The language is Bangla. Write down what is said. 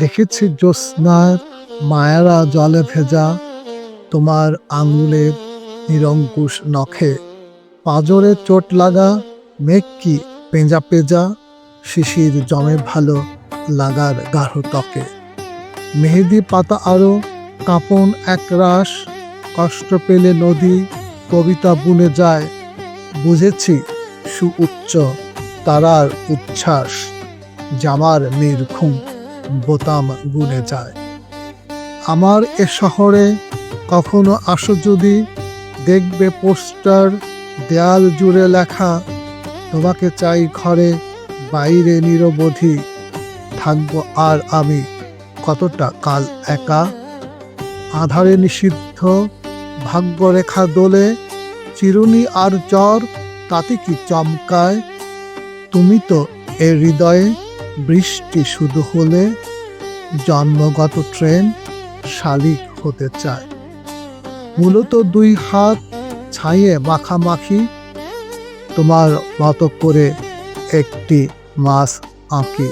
দেখেছি জ্যোৎস্নার মায়ারা জলে ভেজা, তোমার আঙুলের নিরঙ্কুশ নখে। পাঁজরে চোট লাগা মেঘ কি পেঁজা পেঁজা, শিশির জমে ভালো লাগার গাঢ় ত্বকে। মেহেদি পাতা আরও কাঁপন একরাশ কষ্ট পেলে নদী কবিতা বুনে যায়। বুঝেছি সুউচ্চ তারার উচ্ছ্বাস, জামার নির্ঘুম বোতাম গুনে যায়। আমার এ শহরে কখনো আসো যদি, দেখবে পোস্টার দেয়াল জুড়ে লেখা, তোমাকে চাই ঘরে বাইরে নিরবধি, থাকব আর আমি কতটা কাল একা? আধারে নিষিদ্ধ ভাগ্যরেখা দোলে, চিরুনি আর জ্বর তাতে কি চমকায়? তুমি তো এ হৃদয়ে বৃষ্টি শুধু হলে জন্মগত ট্রেন শালিক হতে চায়। মূলত দুই হাত ছাইয়ে মাখামাখি তোমার মতো করে একটি মাছ আঁকি।